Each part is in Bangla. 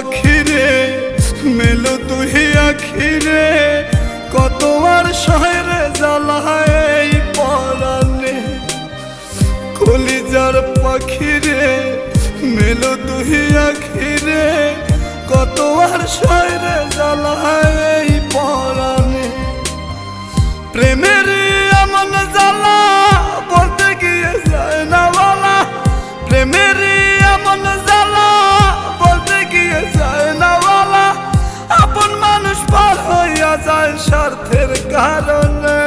পাখিরে মেলো তুহি আখিরে। কত আর শহরে জ্বালায় এই পরানে কলিজার পাখিরে, মেলো তুহি আখিরে। কত আর শহরে জ্বালায় কারণে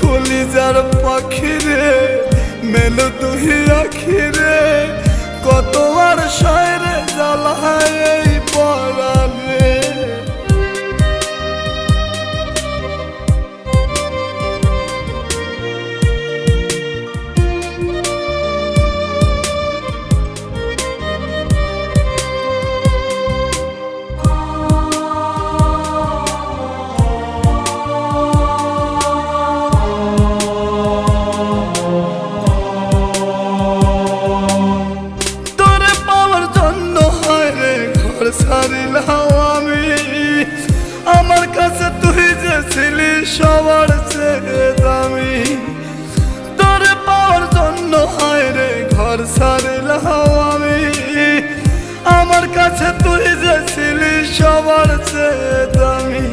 কলিজার পাখিরে মেল তুহি আখিরে কত আর শয়রে জ্বালায় রে ঘর ছাড়িলাম আমি। আমার কাছে তুই যে ছিলি সবার চেয়ে দামি।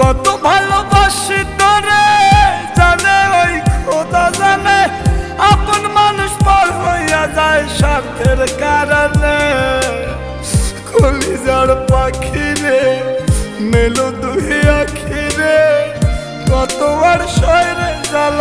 কত ভালোবাসি তোরে, জানে ওই খোদা জানে, আপন মানুষ পার হইয়া যায় স্বার্থের কারণে। কলিজার পাখিরে, মেলো দুহি আখিরে, কত আর এই পরাণ